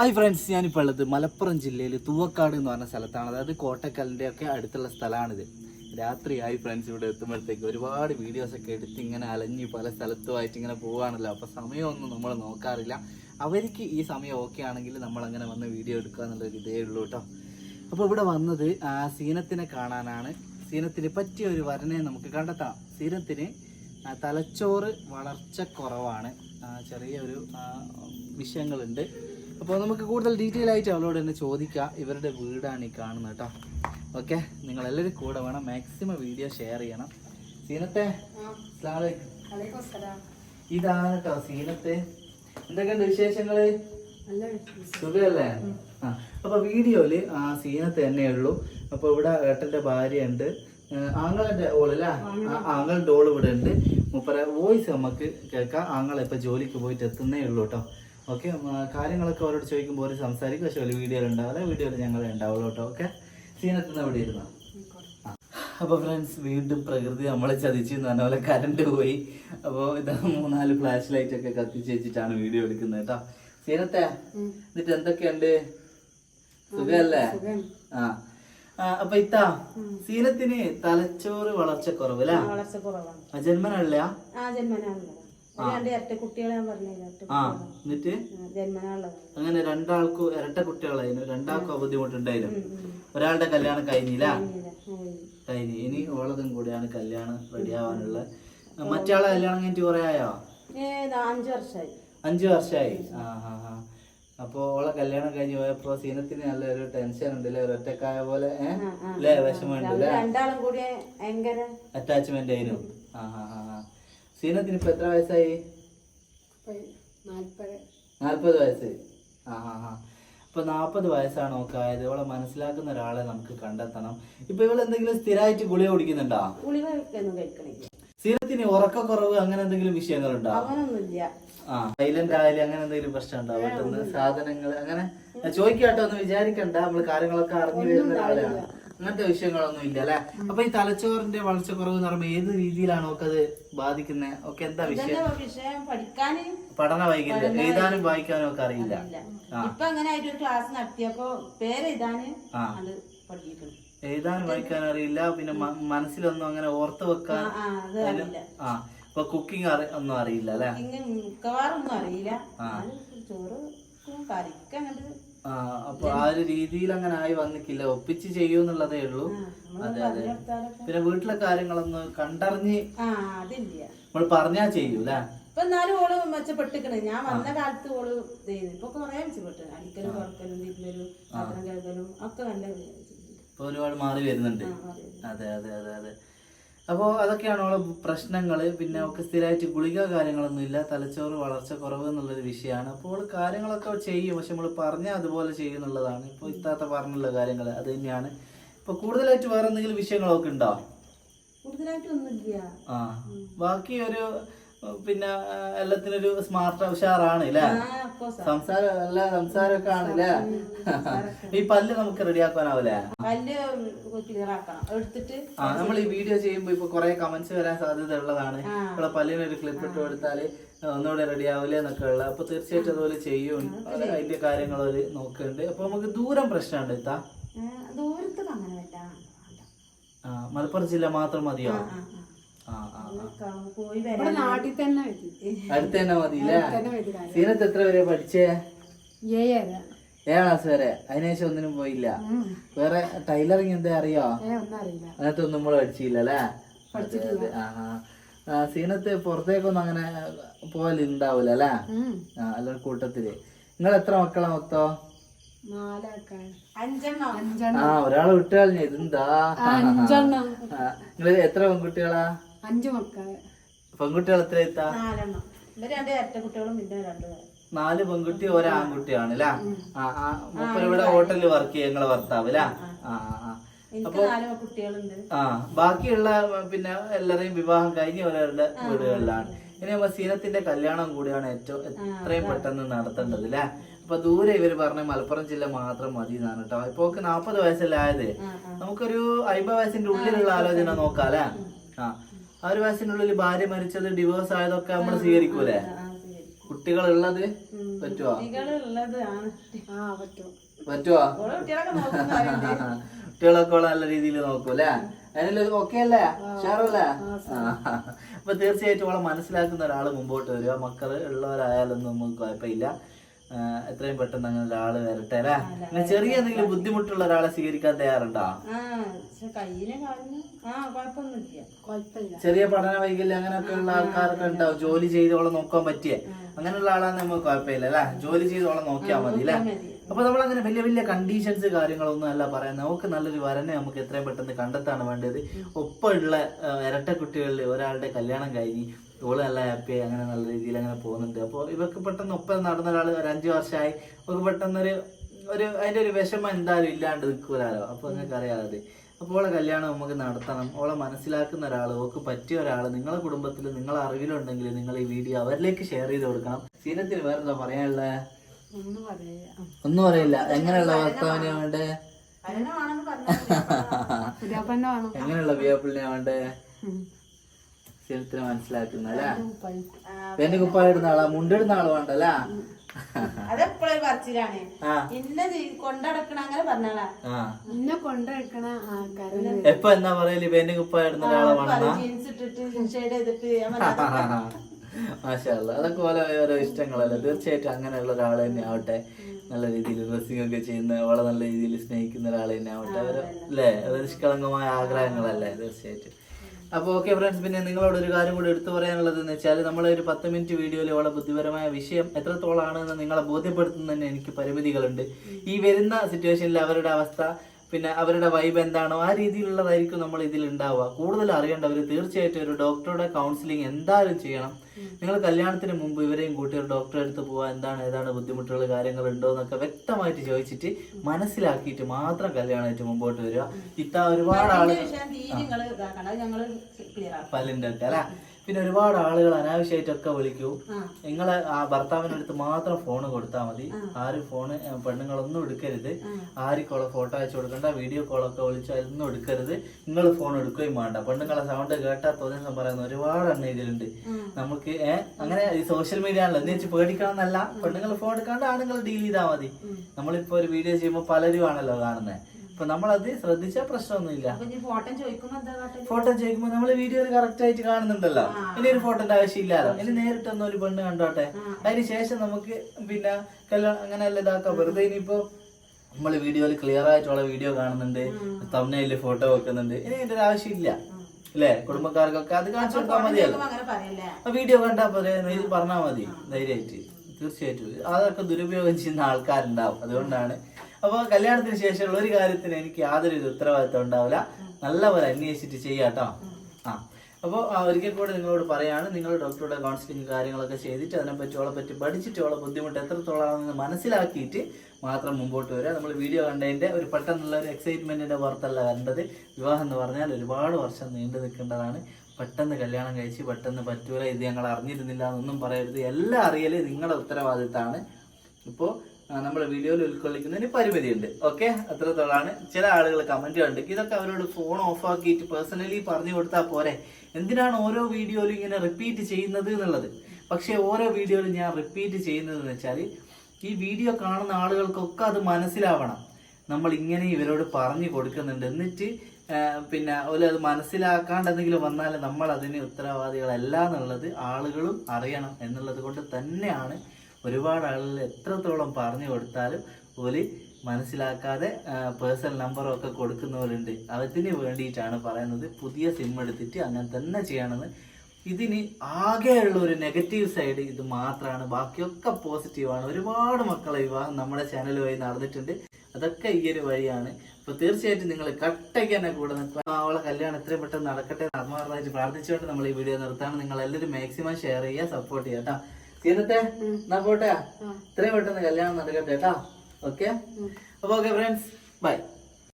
Hi friends ഞാനിപ്പോൾ ഉള്ളത് മലപ്പുറം ജില്ലയിൽ തൂവക്കാട് എന്ന് പറഞ്ഞ സ്ഥലത്താണ്. അതായത് കോട്ടക്കലിന്റെ ഒക്കെ അടുത്തുള്ള സ്ഥലമാണിത്. രാത്രിയായി ഫ്രണ്ട്സ് ഇവിടെ എത്തുമ്പോഴത്തേക്ക് ഒരുപാട് വീഡിയോസ് ഒക്കെ എടുത്ത് ഇങ്ങനെ അലഞ്ഞ് പല സ്ഥലത്തുമായിട്ട് ഇങ്ങനെ പോവാണല്ലോ. അപ്പോൾ സമയമൊന്നും നമ്മൾ നോക്കാറില്ല. അവർക്ക് ഈ സമയം ഓക്കെ ആണെങ്കിൽ നമ്മൾ അങ്ങനെ വന്ന് വീഡിയോ എടുക്കുക എന്നുള്ളൊരു ഇതേ ഉള്ളൂ കേട്ടോ അപ്പോൾ ഇവിടെ വന്നത് സീനത്തിനെ കാണാനാണ്. സീനത്തിന് പറ്റിയ ഒരു വരനെ നമുക്ക് കണ്ടെത്താം. സീനത്തിന് തലച്ചോറ് വളർച്ച കുറവാണ്. ചെറിയൊരു വിഷയങ്ങളുണ്ട്. അപ്പോൾ നമുക്ക് കൂടുതൽ ഡീറ്റെയിൽ ആയിട്ട് അവളോട് തന്നെ ചോദിക്കാം. ഇവരുടെ വീടാണ് ഈ കാണുന്നത് കേട്ടോ. ഓക്കെ നിങ്ങളെല്ലാവരും കൂടെ വേണം മാക്സിമം വീഡിയോ ഷെയർ ചെയ്യണം. സീനത്തെ. ഇതാണ് കേട്ടോ സീനത്തെ. എന്തൊക്കെയുണ്ട് വിശേഷങ്ങൾ? സുഖല്ലേ? ആ അപ്പൊ വീഡിയോയിൽ ആ സീനത്ത് തന്നെ ഉള്ളൂ. അപ്പൊ ഇവിടെ ഏട്ടന്റെ ഭാര്യ ഉണ്ട് ആങ്ങളുടെ ഓളല്ലേ? ആങ്ങളുടെ ഓൾ ഇവിടെ ഉണ്ട്. മുപ്പര വോയിസ് നമുക്ക് കേൾക്കാം. ആങ്ങളെ ഇപ്പൊ ജോലിക്ക് പോയിട്ട് എത്തുന്നേ ഉള്ളൂ കേട്ടോ. ഓക്കെ കാര്യങ്ങളൊക്കെ അവരോട് ചോദിക്കുമ്പോൾ അവർ സംസാരിക്കും. പക്ഷെ ഒരു വീഡിയോയിൽ ഉണ്ടാവില്ല. വീഡിയോയിൽ ഞങ്ങൾ ഉണ്ടാവുള്ളൂ കേട്ടോ. ഓക്കെ സീനത്തുനിന്ന് അവിടെ ഇരുന്നോ? അപ്പോൾ ഫ്രണ്ട്സ് വീണ്ടും പ്രകൃതി നമ്മളെ ചതിച്ചു എന്ന് പറഞ്ഞ പോലെ കറണ്ട് പോയി. അപ്പോൾ ഇത് മൂന്നാൽ ഫ്ലാഷ് ലൈറ്റ് ഒക്കെ കത്തിച്ച് വെച്ചിട്ടാണ് വീഡിയോ എടുക്കുന്നത് കേട്ടോ. സീനത്തെ എന്നിട്ട് എന്തൊക്കെയുണ്ട്? സുഖല്ലേ ആ. അപ്പൊ ഇത്താ സീനത്തിന് തലച്ചോറ് വളർച്ച കുറവല്ലേ ജന്മനല്ലേ കുറവാണ്. ജന്മനല്ല രണ്ട് ഇരട്ട കുട്ടികളെ ഞാൻ പറഞ്ഞില്ല ഇരട്ട ആ എന്നിട്ട്? ജന്മനാളുള്ളത് അങ്ങനെ രണ്ടാൾക്കും ഇരട്ട കുട്ടികളായിരുന്നു. രണ്ടാൾക്കും ബുദ്ധിമുട്ടുണ്ടായിരുന്നു ഒരാളുടെ കല്യാണം കഴിഞ്ഞില്ല. കഴിഞ്ഞു. ഇനി ഓളതും കൂടിയാണ് കല്യാണം റെഡിയാവാനുള്ള മറ്റാളെ കല്യാണം കഴിഞ്ഞിട്ട് കുറെ ആയോ? അഞ്ചു വർഷമായി അഞ്ചു വർഷമായി ആ ആ ആ. അപ്പൊ ഓളെ കല്യാണം കഴിഞ്ഞ് പോയപ്പോ സീനത്തിന് നല്ലൊരു ടെൻഷൻ ഉണ്ട് അല്ലേ ഒറ്റക്കായ പോലെ ഏഹ് അല്ലേ വിഷമമുണ്ട് അറ്റാച്ച്മെന്റ് ആയിരുന്നു. ആ ആ ആ. സീനത്തിന് ഇപ്പൊ എത്ര വയസ്സായി? നാൽപ്പത് നാല്പത് വയസ്സ്. ആ ആ ആ. ഇപ്പൊ നാൽപ്പത് വയസ്സാണ് നോക്കായത് ആയത് ഇവളെ മനസ്സിലാക്കുന്ന ഒരാളെ നമുക്ക് കണ്ടെത്തണം. ഇപ്പൊ ഇവൾ എന്തെങ്കിലും സ്ഥിരമായിട്ട് ഗുളിക കുടിക്കുന്നുണ്ടോ? സീനത്തിന് ഉറക്കക്കുറവ് അങ്ങനെ എന്തെങ്കിലും വിഷയങ്ങളുണ്ടോ? ആ സൈലന്റ് ആയാലും അങ്ങനെ എന്തെങ്കിലും പ്രശ്നം ഉണ്ടോ പെട്ടെന്ന് സാധനങ്ങൾ അങ്ങനെ? ചോദിക്കാട്ടോ ഒന്ന് വിചാരിക്കണ്ട. നമ്മൾ കാര്യങ്ങളൊക്കെ അറിഞ്ഞു വരുന്ന ഒരാളാണ്. അങ്ങനത്തെ വിഷയങ്ങളൊന്നും ഇല്ല അല്ലെ? അപ്പൊ ഈ തലച്ചോറിന്റെ വളർച്ചക്കുറവ് എന്ന് പറയുമ്പോൾ ഏത് രീതിയിലാണ് ഒക്കെ അത് ബാധിക്കുന്നത് ഒക്കെ എന്താ വിഷയം? വിഷയം. പഠിക്കാന് പഠന വൈകല്യം എഴുതാനും വായിക്കാനും ഒക്കെ അറിയില്ല. ഇപ്പൊ അങ്ങനെ ഒരു ക്ലാസ് നടത്തിയപ്പോ പഠിക്കണം എഴുതാനും വായിക്കാനും അറിയില്ല. പിന്നെ മനസ്സിലൊന്നും അങ്ങനെ ഓർത്ത് വെക്കാൻ ആ ഇപ്പൊ കുക്കിംഗ് ഒന്നും അറിയില്ല അല്ലെ? മിക്കവാറൊന്നും മിക്കവാറും ഒന്നും അറിയില്ല. ചോറ് കറിക്ക് അങ്ങോട്ട് അപ്പൊ ആ ഒരു രീതിയിൽ അങ്ങനെ ആയി വന്നിക്കില്ല ഒപ്പിച്ച് ചെയ്യൂന്നുള്ളതേ ഉള്ളൂ. അതെ അതെ. പിന്നെ വീട്ടിലെ കാര്യങ്ങളൊന്ന് കണ്ടറിഞ്ഞ് നമ്മൾ പറഞ്ഞാ ചെയ്യൂല ഇപ്പൊ എന്നാലും ഓൾ മെച്ചപ്പെട്ടിക്കണ്. ഞാൻ വന്ന കാലത്ത് ഓൾ ഇപ്പൊ കൊറേ മെച്ചപ്പെട്ടു. അടിക്കലും കുറക്കലും തിരിഞ്ഞലും പാത്രം കഴുകലും ഒക്കെ നല്ല. ഒരുപാട് മാറി വരുന്നുണ്ട്. അതെ അതെ അതെ അതെ. അപ്പോൾ അതൊക്കെയാണ് ഉള്ള പ്രശ്നങ്ങൾ പിന്നെ ഒക്കെ സ്ഥിരമായിട്ട് ഗുളിക കാര്യങ്ങളൊന്നും ഇല്ല. തലച്ചോറ് വളർച്ച കുറവ് എന്നുള്ളൊരു വിഷയമാണ് അപ്പോൾ കാര്യങ്ങളൊക്കെ ചെയ്യും. പക്ഷെ നമ്മൾ പറഞ്ഞാൽ അതുപോലെ ചെയ്യുന്നുള്ളതാണ് ഇപ്പോൾ ഇത്താത്ത പറഞ്ഞുള്ള കാര്യങ്ങൾ അത് തന്നെയാണ്. ഇപ്പോൾ കൂടുതലായിട്ട് വേറെ എന്തെങ്കിലും വിഷയങ്ങളൊക്കെ ഉണ്ടോ? കൂടുതലായിട്ടൊന്നുമില്ല ആ. ബാക്കി ഒരു പിന്നെ എല്ലാത്തിനൊരു സ്മാർട്ട് ഉഷാറാണ് അപ്പൊ സംസാരം അല്ല സംസാരമൊക്കെ ആണല്ലേ ഈ പല്ല് നമുക്ക് റെഡിയാക്കാനാവൂലേ പല്ല് എടുത്തിട്ട് ആ നമ്മൾ ഈ വീഡിയോ ചെയ്യുമ്പോൾ ഇപ്പൊ കുറെ കമന്റ്സ് വരാൻ സാധ്യത ഉള്ളതാണ്. ഇവിടെ നമ്മളെ പല്ലിന് ഒരു ക്ലിപ്പ് ഇട്ട് കൊടുത്താൽ ഒന്നുകൂടെ റെഡി ആവില്ല എന്നൊക്കെ ഉള്ള. അപ്പൊ തീർച്ചയായിട്ടും അതുപോലെ ചെയ്യും. അതിന്റെ കാര്യങ്ങൾ അവർ നോക്കുന്നുണ്ട്. അപ്പൊ നമുക്ക് ദൂരം പ്രശ്നമുണ്ട് ഇത്താ മലപ്പുറം ജില്ല മാത്രം മതിയോ? നാട്ടിൽ തന്നെ മതി അടുത്ത് തന്നെ മതിയില്ലേ. സീനത്ത് എത്ര വരെ പഠിച്ചേ? ഏഴാം ക്ലാസ് വരെ. അതിനുശേഷം ഒന്നിനും പോയില്ല. വേറെ ടൈലറിങ് എന്താ അറിയോ? അതിനകത്ത് ഒന്നും കൂടെ അങ്ങനത്തെ ഒന്നും നമ്മൾ പഠിച്ചില്ല അല്ലേ? സീനത്ത് പുറത്തേക്കൊന്നും അങ്ങനെ പോകലുണ്ടാവൂല അല്ലേ. ആ അല്ല കൂട്ടത്തിൽ. നിങ്ങൾ എത്ര മക്കളാ മൊത്തം? നാലാൾക്കാർ. അഞ്ചെണ്ണം? അഞ്ചെണ്ണം. ആ ഒരാൾ വിട്ടുകളഞ്ഞ ഇതെന്താ? നിങ്ങൾ നിങ്ങൾ എത്ര പെൺകുട്ടികളാ? അഞ്ചു മക്കൾ. പെൺകുട്ടികൾ എത്ര എത്താ? നാലെണ്ണം. ഇവർ രണ്ട് ഇരട്ട കുട്ടികളും പിന്നെ രണ്ട് നാല് പെൺകുട്ടി ഒരാൺകുട്ടിയാണ് അല്ലേ ഇവിടെ ഹോട്ടലിൽ വർക്ക് ചെയ്യ നിങ്ങളെ ഭർത്താവ് അല്ലേ ആ ആ. ബാക്കിയുള്ള പിന്നെ എല്ലാരെയും വിവാഹം കഴിഞ്ഞ ഒരാളുടെ വീടുകളിലാണ്. ഇനി മസീനത്തിന്റെ സീനത്തിന്റെ കല്യാണം കൂടിയാണ് ഏറ്റവും എത്രയും പെട്ടെന്ന് നടത്തേണ്ടത് അല്ലേ അപ്പൊ ദൂരെ ഇവർ പറഞ്ഞ മലപ്പുറം ജില്ല മാത്രം മതി എന്നാണ് കേട്ടോ ഇപ്പൊ നാപ്പത് വയസ്സല്ലേ ആയത്. നമുക്കൊരു അമ്പത് വയസ്സിന്റെ ഉള്ളിലുള്ള ആലോചന നോക്കാം അല്ലേ ആ. ആ ഒരു വയസ്സിനുള്ളിൽ ഭാര്യ മരിച്ചത് ഡിവോഴ്സ് ആയതൊക്കെ നമ്മൾ സ്വീകരിക്കൂലേ. കുട്ടികളുള്ളത്. പറ്റുവാ? പറ്റുവാ? കുട്ടികളൊക്കെ നല്ല രീതിയിൽ നോക്കൂല്ലേ അല്ലേ? ഓക്കെ അല്ലേ? ഷാറല്ലേ അപ്പൊ തീർച്ചയായിട്ടും അവളെ മനസ്സിലാക്കുന്ന ഒരാൾ മുമ്പോട്ട് വരിക. മക്കൾ ഉള്ളവരായാലൊന്നും നമുക്ക് കുഴപ്പമില്ല. എത്രയും പെട്ടെന്ന് അങ്ങനെ ഒരാൾ വരട്ടെ അല്ലേ? അങ്ങനെ ചെറിയ എന്തെങ്കിലും ബുദ്ധിമുട്ടുള്ള ഒരാളെ സ്വീകരിക്കാൻ തയ്യാറുണ്ടോ? ചെറിയ പഠന വൈകല്യം അങ്ങനെയൊക്കെ ഉള്ള ആൾക്കാരൊക്കെ ഉണ്ടാവും. ജോലി ചെയ്തോളം നോക്കാൻ പറ്റിയ. അങ്ങനെയുള്ള ആളാന്ന് നമുക്ക് കുഴപ്പമില്ല അല്ലേ? ജോലി ചെയ്തോളം നോക്കിയാൽ മതി അല്ലേ. അപ്പൊ നമ്മൾ അങ്ങനെ വലിയ വലിയ കണ്ടീഷൻസ് കാര്യങ്ങളൊന്നും അല്ല പറയുന്നത്. നമുക്ക് നല്ലൊരു വരനെ നമുക്ക് എത്രയും പെട്ടെന്ന് കണ്ടെത്താണ് വേണ്ടത് ഒപ്പമുള്ള ഇരട്ട കുട്ടികളിൽ ഒരാളുടെ കല്യാണം കഴിഞ്ഞ് ഇവൾ നല്ല ഹാപ്പിയായി അങ്ങനെ നല്ല രീതിയിൽ അങ്ങനെ പോകുന്നുണ്ട്. അപ്പോൾ ഇവർക്ക് പെട്ടെന്ന് ഒപ്പം നടന്ന ഒരാൾ ഒരു അഞ്ചു വർഷമായി. ഇവർക്ക് പെട്ടെന്നൊരു ഒരു അതിന്റെ ഒരു വിഷമം എന്തായാലും ഇല്ലാണ്ട് നിൽക്കൂലാലോ. അപ്പോൾ നിങ്ങൾക്ക് അറിയാതെ അപ്പോൾ ഓളെ കല്യാണം നമുക്ക് നടത്തണം. ഓളെ മനസ്സിലാക്കുന്ന ഒരാൾ ഓക്ക് പറ്റിയ ഒരാൾ നിങ്ങളെ കുടുംബത്തിൽ നിങ്ങളെ അറിവിലുണ്ടെങ്കിൽ നിങ്ങൾ ഈ വീഡിയോ അവരിലേക്ക് ഷെയർ ചെയ്ത് കൊടുക്കണം. സീനത്തിൽ വേറെന്താ പറയാനുള്ളത് ഒന്നും പറയില്ല. എങ്ങനെയുള്ള ഭർത്താവിനെ വേണ്ടേ? എങ്ങനെയുള്ള വിയപ്പിളിനെ വേണ്ടേ? സ്ഥലത്തിന് മനസ്സിലാക്കുന്ന അല്ലേ. പെണ്ണ് കുപ്പായിടുന്ന ആളാ? മുണ്ടിടുന്ന ആൾ വേണ്ടല്ല അതെപ്പോഴും പറച്ചിലാണ്. ഇന്ന കൊണ്ടടക്കണ അങ്ങനെ പറഞ്ഞാളാ എപ്പൊ എന്നാ പറയൽ? പെണ്ണ് കുപ്പായിടുന്ന ഒരാളെ വേണമെന്നാ ജീൻസ് ഇട്ടിട്ട് ഷെയ്ഡ് ചെയ്തിട്ട് ഞാൻ പറഞ്ഞത് മാഷാല്ല അതൊക്കെ പോലെ ഓരോ ഇഷ്ടങ്ങളല്ലേ? തീർച്ചയായിട്ടും അങ്ങനെയുള്ള ഒരാൾ തന്നെ ആവട്ടെ. നല്ല രീതിയിൽ ഡ്രസ്സിംഗ് ഒക്കെ ചെയ്യുന്ന വളരെ നല്ല രീതിയിൽ സ്നേഹിക്കുന്ന ഒരാൾ തന്നെ ആവട്ടെ. അവർ അല്ലേ? അത് നിഷ്കളങ്കമായ ആഗ്രഹങ്ങളല്ലേ? തീർച്ചയായിട്ടും. അപ്പോൾ ഓക്കെ ഫ്രണ്ട്സ് പിന്നെ നിങ്ങളോട് ഒരു കാര്യം കൂടി എടുത്തു പറയാനുള്ളത് എന്ന് വെച്ചാൽ നമ്മളെ ഒരു പത്ത് മിനിറ്റ് വീഡിയോയിൽ വളരെ ബുദ്ധിപരമായ വിഷയം എത്രത്തോളാണെന്ന് നിങ്ങളെ ബോധ്യപ്പെടുത്തുന്നതിന് എനിക്ക് പരിമിതികളുണ്ട്. ഈ വരുന്ന സിറ്റുവേഷനിൽ അവരുടെ അവസ്ഥ പിന്നെ അവരുടെ വൈബ് എന്താണോ ആ രീതിയിലുള്ളതായിരിക്കും നമ്മൾ ഇതിൽ ഉണ്ടാവുക. കൂടുതൽ അറിയേണ്ടവർ തീർച്ചയായിട്ടും ഒരു ഡോക്ടറുടെ കൗൺസിലിംഗ് എന്തായാലും ചെയ്യണം. നിങ്ങൾ കല്യാണത്തിന് മുമ്പ് ഇവരെയും കൂട്ടി ഒരു ഡോക്ടറെ അടുത്ത് പോവാ എന്താണ് ഏതാണ് ബുദ്ധിമുട്ടുകൾ കാര്യങ്ങൾ ഉണ്ടോ എന്നൊക്കെ വ്യക്തമായിട്ട് ചോദിച്ചിട്ട് മനസ്സിലാക്കിയിട്ട് മാത്രം കല്യാണമായിട്ട് മുമ്പോട്ട് വരിക. ഇത്ത ഒരുപാട് ആളുകൾ പല്ലിന്റെ അല്ലേ? ഒക്കെ പിന്നെ ഒരുപാട് ആളുകൾ അനാവശ്യമായിട്ടൊക്കെ വിളിക്കൂ. നിങ്ങളെ ആ ഭർത്താവിന്റെ അടുത്ത് മാത്രം ഫോൺ കൊടുത്താൽ മതി. ആരും ഫോണ് പെണ്ണുങ്ങളൊന്നും എടുക്കരുത്. ആർക്കുള്ള ഫോട്ടോ അയച്ചു കൊടുക്കണ്ട വീഡിയോ കോളൊക്കെ വിളിച്ചാൽ അതൊന്നും എടുക്കരുത്. നിങ്ങൾ ഫോൺ എടുക്കുകയും വേണ്ട. പെണ്ണുങ്ങളെ സൗണ്ട് കേട്ടാൽ തോന്നിയ പറയുന്ന ഒരുപാട് എണ്ണ ഇതിലുണ്ട് നമുക്ക് അങ്ങനെ ഈ സോഷ്യൽ മീഡിയ ആണല്ലോ എന്ന് വെച്ച് പേടിക്കണമെന്നല്ല പെണ്ണുങ്ങൾ ഫോൺ എടുക്കാണ്ട് ആണുങ്ങൾ ഡീൽ ചെയ്താൽ മതി. നമ്മളിപ്പോ ഒരു വീഡിയോ ചെയ്യുമ്പോൾ പലരും ആണല്ലോ കാണുന്നത് അപ്പൊ നമ്മളത് ശ്രദ്ധിച്ചാൽ പ്രശ്നമൊന്നുമില്ല. ഫോട്ടോ ചോദിക്കുമ്പോ നമ്മൾ വീഡിയോ വീഡിയോയിൽ കറക്റ്റ് ആയിട്ട് കാണുന്നുണ്ടല്ലോ. ഇനി ഒരു ഫോട്ടോന്റെ ആവശ്യമില്ലല്ലോ ഇനി നേരിട്ട് ഒന്നും ഒരു പെണ്ണ് കണ്ടോട്ടെ. അതിന് ശേഷം നമുക്ക് പിന്നെ കല്യാണം അങ്ങനെ അല്ല ഇതാക്കാം. വെറുതെ ഇനിയിപ്പോ നമ്മൾ വീഡിയോയിൽ ക്ലിയർ ആയിട്ടുള്ള വീഡിയോ കാണുന്നുണ്ട്. തമ്മനയിൽ ഫോട്ടോ വെക്കുന്നുണ്ട്. ഇനി അതിന്റെ ഒരു ആവശ്യമില്ല. അല്ലേ? കുടുംബക്കാർക്കൊക്കെ അത് കാണിച്ചു കൊടുത്താൽ മതിയല്ലോ. വീഡിയോ കണ്ടാ പോലെ ഇത് പറഞ്ഞാൽ മതി. ധൈര്യമായിട്ട്. തീർച്ചയായിട്ടും. അതൊക്കെ ദുരുപയോഗം ചെയ്യുന്ന ആൾക്കാരുണ്ടാവും. അതുകൊണ്ടാണ് അപ്പോൾ കല്യാണത്തിന് ശേഷമുള്ള ഒരു കാര്യത്തിന് എനിക്ക് യാതൊരു ഉത്തരവാദിത്തം ഉണ്ടാവില്ല. നല്ലപോലെ അന്വേഷിച്ചിട്ട് ചെയ്യാട്ടോ ആ. അപ്പോൾ ഒരിക്കൽ കൂടെ നിങ്ങളോട് പറയാണ് നിങ്ങൾ ഡോക്ടറുടെ കൗൺസിലിംഗ് കാര്യങ്ങളൊക്കെ ചെയ്തിട്ട് അതിനെപ്പറ്റി ഓളെ പറ്റി പഠിച്ചിട്ട് ഓളെ ബുദ്ധിമുട്ട് എത്രത്തോളാണെന്ന് മനസ്സിലാക്കിയിട്ട് മാത്രം മുമ്പോട്ട് വരിക. നമ്മൾ വീഡിയോ കണ്ടതിന്റെ ഒരു പെട്ടെന്നുള്ള ഒരു എക്സൈറ്റ്മെന്റിന്റെ പുറത്തല്ല കണ്ടത് വിവാഹം എന്ന് പറഞ്ഞാൽ ഒരുപാട് വർഷം നീണ്ടു നിൽക്കേണ്ടതാണ്. പെട്ടെന്ന് കല്യാണം കഴിച്ച് പെട്ടെന്ന് പറ്റൂല. ഇത് ഞങ്ങൾ അറിഞ്ഞിരുന്നില്ല എന്നൊന്നും പറയരുത്. എല്ലാം അറിയൽ നിങ്ങളുടെ ഉത്തരവാദിത്തമാണ്. ഇപ്പോൾ നമ്മൾ വീഡിയോയിൽ ഉൾക്കൊള്ളിക്കുന്നതിന് പരിമിതിയുണ്ട്. ഓക്കെ അത്രത്തോളാണ്. ചില ആളുകൾ കമന്റ് കണ്ട് ഇതൊക്കെ അവരോട് ഫോൺ ഓഫ് ആക്കിയിട്ട് പേഴ്സണലി പറഞ്ഞു കൊടുത്താൽ പോരെ. എന്തിനാണ് ഓരോ വീഡിയോയിലും ഇങ്ങനെ റിപ്പീറ്റ് ചെയ്യുന്നത് എന്നുള്ളത്? പക്ഷേ ഓരോ വീഡിയോയിലും ഞാൻ റിപ്പീറ്റ് ചെയ്യുന്നത് എന്ന് വെച്ചാൽ ഈ വീഡിയോ കാണുന്ന ആളുകൾക്കൊക്കെ അത് മനസ്സിലാവണം. നമ്മൾ ഇങ്ങനെ ഇവരോട് പറഞ്ഞു കൊടുക്കുന്നുണ്ട്. എന്നിട്ട് പിന്നെ അവർ അത് മനസ്സിലാക്കാണ്ട് എന്തെങ്കിലും വന്നാൽ നമ്മൾ അതിന് ഉത്തരവാദികളല്ല എന്നുള്ളത് ആളുകളും അറിയണം എന്നുള്ളത് കൊണ്ട് തന്നെയാണ് ഒരുപാട് ആളുകൾ എത്രത്തോളം പറഞ്ഞു കൊടുത്താലും ഒലി മനസ്സിലാക്കാതെ പേഴ്സണൽ നമ്പറും ഒക്കെ കൊടുക്കുന്നവരുണ്ട് അതിന് വേണ്ടിയിട്ടാണ് പറയുന്നത്. പുതിയ സിം എടുത്തിട്ട് അങ്ങനെ തന്നെ ചെയ്യണമെന്ന്. ഇതിന് ആകെയുള്ള ഒരു നെഗറ്റീവ് സൈഡ് ഇത് മാത്രമാണ് ബാക്കിയൊക്കെ പോസിറ്റീവാണ് ഒരുപാട് മക്കളെ വിവാഹം നമ്മുടെ ചാനൽ വഴി നടന്നിട്ടുണ്ട്. അതൊക്കെ ഈ ഒരു വഴിയാണ്. അപ്പൊ തീർച്ചയായിട്ടും നിങ്ങൾ കട്ടയ്ക്ക് തന്നെ കൂടെ നിൽക്കുക. അവളെ കല്യാണം എത്രയും പെട്ടെന്ന് നടക്കട്ടെ ആത്മാർത്ഥമായിട്ട് പ്രാർത്ഥിച്ചുകൊണ്ട് നമ്മൾ ഈ വീഡിയോ നിർത്താണ് നിങ്ങൾ എല്ലാവരും മാക്സിമം ഷെയർ ചെയ്യുക സപ്പോർട്ട് ചെയ്യുക കേട്ടോ. സീനത്തെ എന്നാ പോട്ടെ? ഇത്രയും പെട്ടെന്ന് കല്യാണം നടക്കട്ടെ കേട്ടാ. ഓക്കെ? അപ്പൊ ഓക്കെ ഫ്രണ്ട്സ് ബൈ